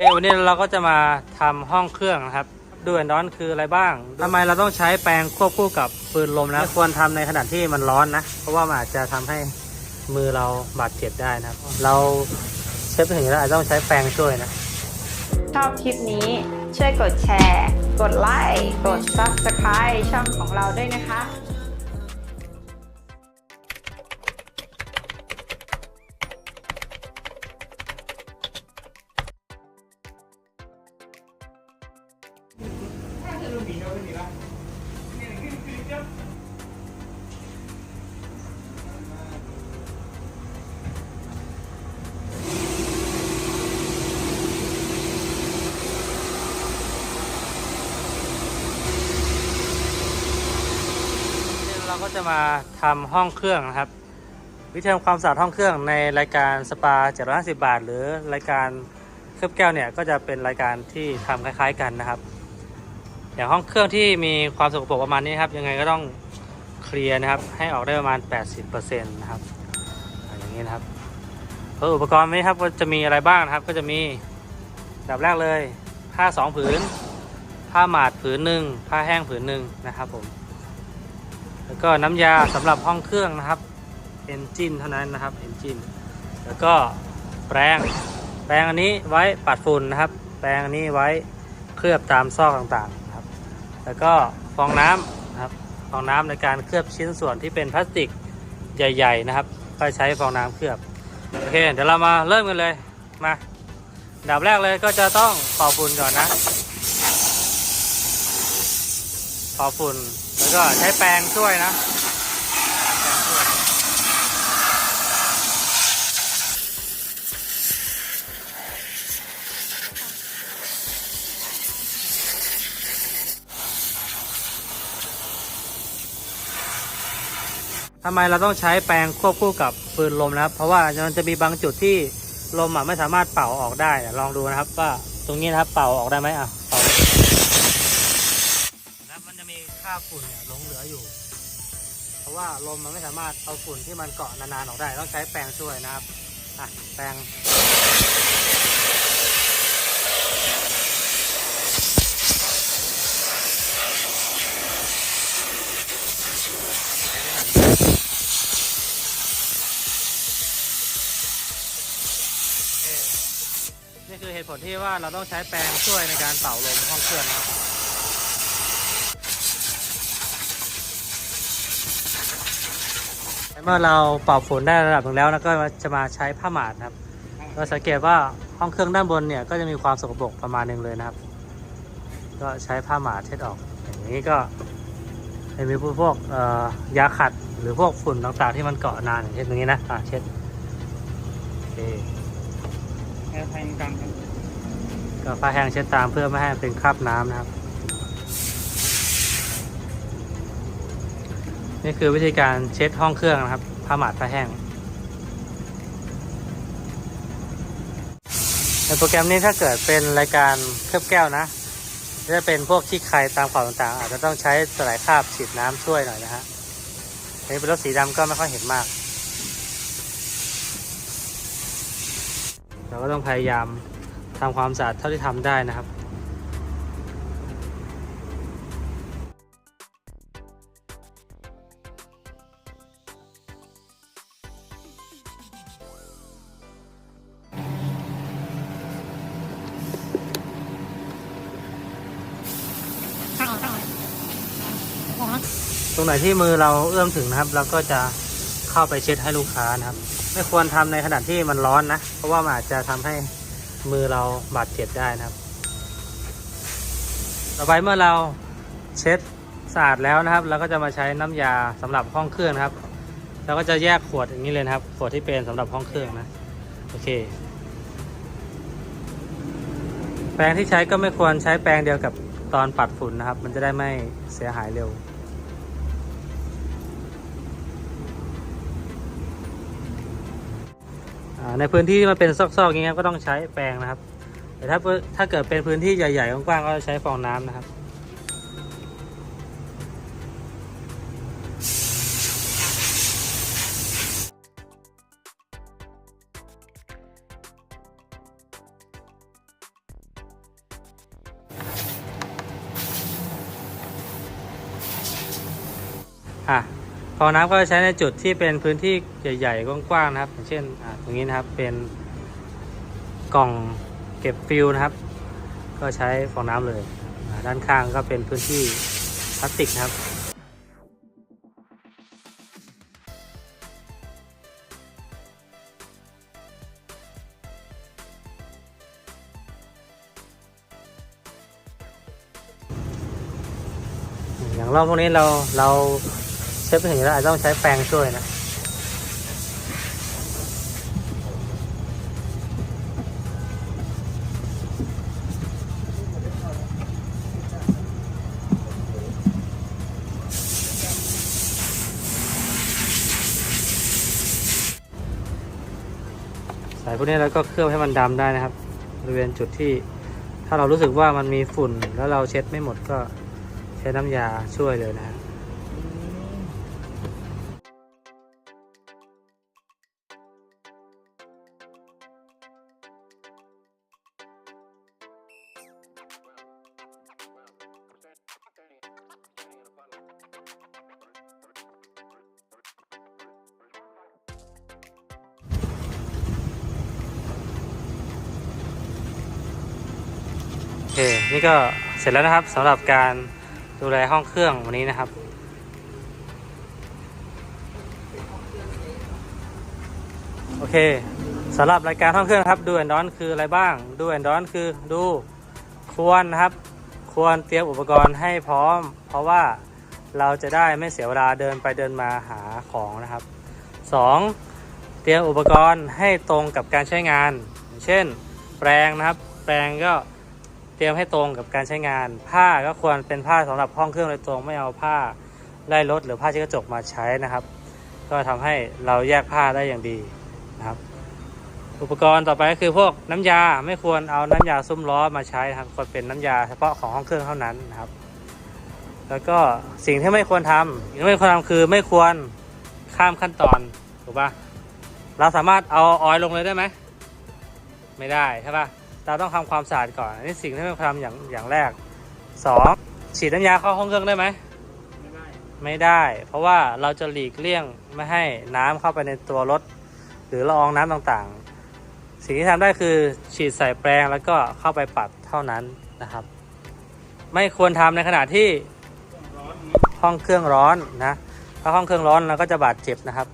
เอวันนี้เราก็จะมาทำห้องเครื่องนะครับดูแอนดอนคืออะไรบ้างทำไมเราต้องใช้แปรงควบคู่กับปืนลมนะควรทำในขณะที่มันร้อนนะ เพราะว่ามันอาจจะทำให้มือเราบาดเจ็บได้นะครับ เราเช็ดถึงแล้วอาจจะต้องใช้แปรงช่วยนะ ชอบคลิปนี้ช่วยกดแชร์ กดไลค์ กด Subscribe ช่องของเราด้วยนะคะ เราก็จะมาทำห้องเครื่องนะครับ วิธีทำความสะอาดห้องเครื่องในรายการสปา 750 บาท หรือรายการเคลือบแก้วเนี่ยก็จะเป็นรายการที่ทำคล้าย ๆ กันนะครับ อย่างห้องเครื่องที่มีความสกปรกประมาณนี้ครับ ยังไงก็ต้องเคลียร์นะครับ ให้ออกได้ประมาณ 80%นะครับอย่างนี้นะครับเพิ่มอุปกรณ์ไหมครับก็จะมีอะไรบ้างนะครับ ก็จะมีดับแรกเลย ผ้าสองผืน ผ้าหมาดผืนหนึ่งผ้าแห้งผืนหนึ่งนะครับผมแล้วก็น้ำยาสำหรับห้องเครื่องนะครับเอนจินเท่านั้นนะครับเอนจินแล้วก็แปรงแปรงอันนี้ไว้ปัดฝุ่นนะครับ แปรงอันนี้ไว้เคลือบตามซอกต่างๆ แล้วก็ฟองน้ำนะครับฟองน้ำในการเคลือบชิ้นส่วนที่เป็นพลาสติกใหญ่ ๆ นะครับ ก็ใช้ฟองน้ำเคลือบโอเคเดี๋ยวเรามาเริ่มกันเลยมาดับแรกเลยก็จะต้องเป่าฝุ่นก่อนนะเป่าฝุ่นแล้วก็ใช้แปรงช่วยนะแปรงช่วย ทำไมเราต้องใช้แปรงควบคู่กับปืนลมนะครับ เพราะว่ามันจะมีบางจุดที่ลมอะไม่สามารถเป่าออกได้ลองดูนะครับ ว่าตรงนี้นะครับเป่าออกได้ไหมอะเป่านะครับมันจะมีคราฝุ่นเนี่ยหลงเหลืออยู่ เพราะว่าลมมันไม่สามารถเอาฝุ่นที่มันเกาะนานๆออกได้ ต้องใช้แปรงช่วยนะครับอะแปรง นี่คือเหตุผลที่ว่าเราต้องใช้แปรงช่วยในการเป่าลมห้องเครื่องนะครับเมื่อเราเป่าฝนได้ระดับหนึ่งแล้วแล้วก็จะมาใช้ผ้าหมาดครับเราสังเกตว่าห้องเครื่องด้านบนเนี่ยก็จะมีความสกปรกประมาณหนึ่งเลยนะครับ ก็ใช้ผ้าหมาดเช็ดออก อย่างนี้ก็จะมีพวกยาขัดหรือพวกฝุ่นต่างๆที่มันเกาะนานอย่างเช่นตรงนี้นะอะเช็ดโอเค แอร์ไทยกลางครับก็ผ้าแห้งเช็ดตามเพื่อไม่ให้เป็นคราบน้ำนะครับ นี่คือวิธีการเช็ดห้องเครื่องนะครับผ้าหมาดผ้าแห้งในโปรแกรมนี้ถ้าเกิดเป็นรายการเคลือบแก้วนะจะเป็นพวกที่ใครตามขอบต่างๆ อาจจะต้องใช้สลายคราบฉีดน้ำช่วยหน่อยนะฮะอันนี้เป็นรถสีดำก็ไม่ค่อยเห็นมาก เราก็ต้องพยายามทำความสะอาดเท่าที่ทำได้นะครับตรงไหนที่มือเราเอื้อมถึงนะครับ เราก็จะเข้าไปเช็ดให้ลูกค้านะครับ ไม่ควรทำในขณะที่มันร้อนนะ เพราะว่ามันอาจจะทำให้มือเราบาดเจ็บได้นะครับ ต่อไปเมื่อเราเช็ดสะอาดแล้วนะครับ เราก็จะมาใช้น้ำยาสำหรับห้องเครื่องครับเราก็จะแยกขวดอย่างนี้เลยนะครับ ขวดที่เป็นสำหรับห้องเครื่องนะ โอเค แปรงที่ใช้ก็ไม่ควรใช้แปรงเดียวกับตอนปัดฝุ่นนะครับ มันจะได้ไม่เสียหายเร็ว ในพื้นที่ที่มันเป็นซอกๆอย่างเงี้ยก็ต้องใช้แปรงนะครับ แต่ถ้าถ้าเกิดเป็นพื้นที่ใหญ่ๆกว้างๆก็ใช้ฟองน้ำนะครับอะ ฟอน้ำก็ใช้ในจุดที่เป็นพื้นที่ใหญ่ๆกว้างๆนะครับ อย่างเช่นตรงนี้นะครับเป็นกล่องเก็บฟิลนะครับ ก็ใช้ฟองน้ำเลย ด้านข้างก็เป็นพื้นที่พลาสติกนะครับอย่างรอบพวกนี้เราเรา เช็ดไม่ถึงแล้วอาจจะต้องใช้แปรงช่วยนะสายพวกนี้เราก็เคลือบให้มันดำได้นะครับบริเวณจุดที่ถ้าเรารู้สึกว่ามันมีฝุ่นแล้วเราเช็ดไม่หมดก็ใช้น้ำยาช่วยเลยนะฮะโค นี่ก็เสร็จแล้วนะครับสำหรับการดูแลห้องเครื่องวันนี้นะครับ โอเคสำหรับรายการห้องเครื่องนะครับ ดูแอนดอนคืออะไรบ้าง ดูแอนดอนคือดูควรนะครับ ควรเตรียมอุปกรณ์ให้พร้อม เพราะว่าเราจะได้ไม่เสียเวลาเดินไปเดินมาหาของนะครับ 2. เตรียมอุปกรณ์ให้ตรงกับการใช้งาน เช่น แปรงนะครับ แปรงก็ เตรียมให้ตรงกับการใช้งาน ผ้าก็ควรเป็นผ้าสำหรับห้องเครื่องโดยตรงไม่เอาผ้าไล่รถหรือผ้าเช็ดกระจกมาใช้นะครับ ก็ทำให้เราแยกผ้าได้อย่างดีนะครับ อุปกรณ์ต่อไปก็คือพวกน้ำยาไม่ควรเอาน้ำยาซุ้มล้อมาใช้นะครับควรเป็นน้ำยาเฉพาะของห้องเครื่องเท่านั้นนะครับ แล้วก็สิ่งที่ไม่ควรทำสิ่งที่ไม่ควรทำคือไม่ควรข้ามขั้นตอนถูกปะเราสามารถเอาออยล์ลงเลยได้ไหม ไม่ได้ใช่ปะ เราต้องทำความสะอาดก่อนอันนี้สิ่งที่ไม่ควรทำอย่างอย่างแรกสองฉีดน้ำยาเข้าห้องเครื่องได้ไหมไม่ได้ไม่ได้ เพราะว่าเราจะหลีกเลี่ยงไม่ให้น้ำเข้าไปในตัวรถ หรือละอองน้ำต่างๆ สิ่งที่ทำได้คือฉีดใส่แปรงแล้วก็เข้าไปปัดเท่านั้นนะครับ ไม่ควรทำในขณะที่ห้องเครื่องร้อนนะถ้าห้องเครื่องร้อนเราก็จะบาดเจ็บนะครับ